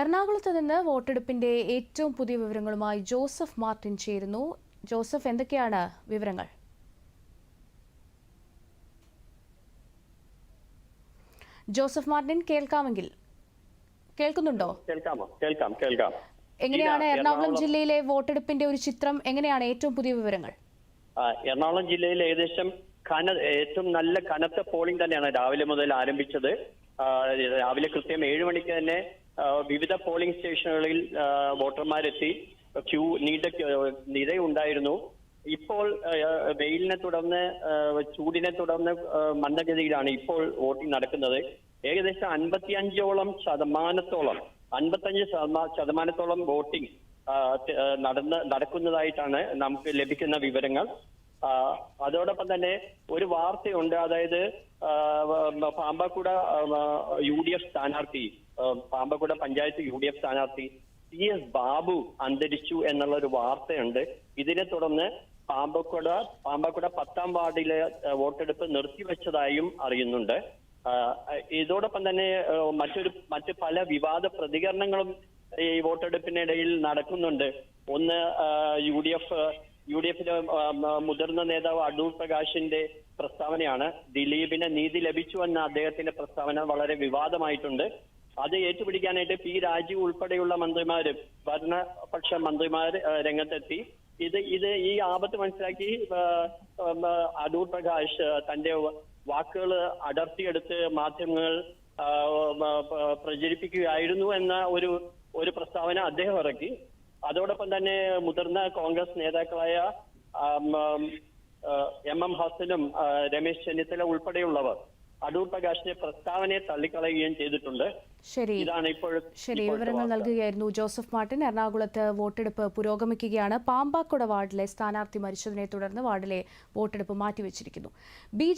എറണാകുളത്ത് നിന്ന് വോട്ടെടുപ്പിന്റെ ഏറ്റവും പുതിയ വിവരങ്ങളുമായി ജോസഫ് മാർട്ടിൻ ചേരുന്നു. ജോസഫ് എന്തൊക്കെയാണ് വിവരങ്ങൾ? ജോസഫ് മാർട്ടിൻ കേൾക്കാമെങ്കിൽ. കേൾക്കുന്നുണ്ടോ? കേൾക്കാമോ? കേൾക്കാം കേൾക്കാം. എങ്ങനെയാണ് എറണാകുളം ജില്ലയിലെ വോട്ടെടുപ്പിന്റെ ഒരു ചിത്രം? എങ്ങനെയാണ് ഏറ്റവും പുതിയ വിവരങ്ങൾ? എറണാകുളം ജില്ലയിൽ ഏകദേശം കന ഏറ്റവും നല്ല കനത്ത പോളിംഗ് തന്നെയാണ് രാവിലെ മുതൽ ആരംഭിച്ചത്. രാവിലെ കൃത്യം ഏഴ് മണിക്ക് തന്നെ വിവിധ പോളിംഗ് സ്റ്റേഷനുകളിൽ വോട്ടർമാരെത്തി. ക്യൂ നീണ്ട നിരയുണ്ടായിരുന്നു. ഇപ്പോൾ വെയിലിനെ തുടർന്ന് ചൂടിനെ തുടർന്ന് മന്ദഗതിയിലാണ് ഇപ്പോൾ വോട്ടിംഗ് നടക്കുന്നത്. ഏകദേശം അൻപത്തിയഞ്ചോളം ശതമാനത്തോളം അൻപത്തഞ്ച് ശതമാ- ശതമാനത്തോളം വോട്ടിംഗ് നടന്ന് നടക്കുന്നതായിട്ടാണ് നമുക്ക് ലഭിക്കുന്ന വിവരങ്ങൾ. അതോടൊപ്പം തന്നെ ഒരു വാർത്തയുണ്ട്. അതായത് പാമ്പാക്കുട യു ഡി എഫ് സ്ഥാനാർത്ഥി Pampakuda panchayat U D F സ്ഥാനാർത്ഥി സി എസ് ബാബു അന്തരിച്ചു എന്നുള്ള ഒരു വാർത്തയുണ്ട്. ഇതിനെ തുടർന്ന് പാമ്പക്കുട പാമ്പക്കുട പത്താം വാർഡിലെ വോട്ടെടുപ്പ് നിർത്തിവെച്ചതായും അറിയുന്നുണ്ട്. ഇതോടൊപ്പം തന്നെ മറ്റൊരു മറ്റ് പല വിവാദ പ്രതികരണങ്ങളും ഈ വോട്ടെടുപ്പിനിടയിൽ നടക്കുന്നുണ്ട്. ഒന്ന് U D F U D എഫിലെ മുതിർന്ന നേതാവ് അടൂർ പ്രകാശിന്റെ പ്രസ്താവനയാണ്. ദിലീപിന് നീതി ലഭിച്ചു എന്ന അദ്ദേഹത്തിന്റെ പ്രസ്താവന വളരെ വിവാദമായിട്ടുണ്ട്. അത് ഏറ്റുപിടിക്കാനായിട്ട് പി രാജീവ് ഉൾപ്പെടെയുള്ള മന്ത്രിമാര് ഭരണപക്ഷ മന്ത്രിമാര് രംഗത്തെത്തി. ഇത് ഇത് ഈ ആപത്ത് മനസ്സിലാക്കി അടൂർ പ്രകാശ് തന്റെ വാക്കുകൾ അടർത്തിയെടുത്ത് മാധ്യമങ്ങൾ പ്രചരിപ്പിക്കുകയായിരുന്നു എന്ന ഒരു ഒരു പ്രസ്താവന അദ്ദേഹം ഇറക്കി. അതോടൊപ്പം തന്നെ മുതിർന്ന കോൺഗ്രസ് നേതാക്കളായ എം എം ഹസനും രമേശ് ചെന്നിത്തല ഉൾപ്പെടെയുള്ളവർ അടൂർ പ്രകാശിന്റെ പ്രസ്താവനയെ തള്ളിക്കളയുകയും ചെയ്തിട്ടുണ്ട്. ശരി. ഇതാണ് ഇപ്പോൾ ശരി വിവരങ്ങൾ നൽകുകയായിരുന്നു ജോസഫ് മാർട്ടിൻ. എറണാകുളത്ത് വോട്ടെടുപ്പ് പുരോഗമിക്കുകയാണ്. പാമ്പാക്കുട വാർഡിലെ സ്ഥാനാർത്ഥി മരിച്ചതിനെ തുടർന്ന് വാർഡിലെ വോട്ടെടുപ്പ് മാറ്റിവെച്ചിരിക്കുന്നു. ബി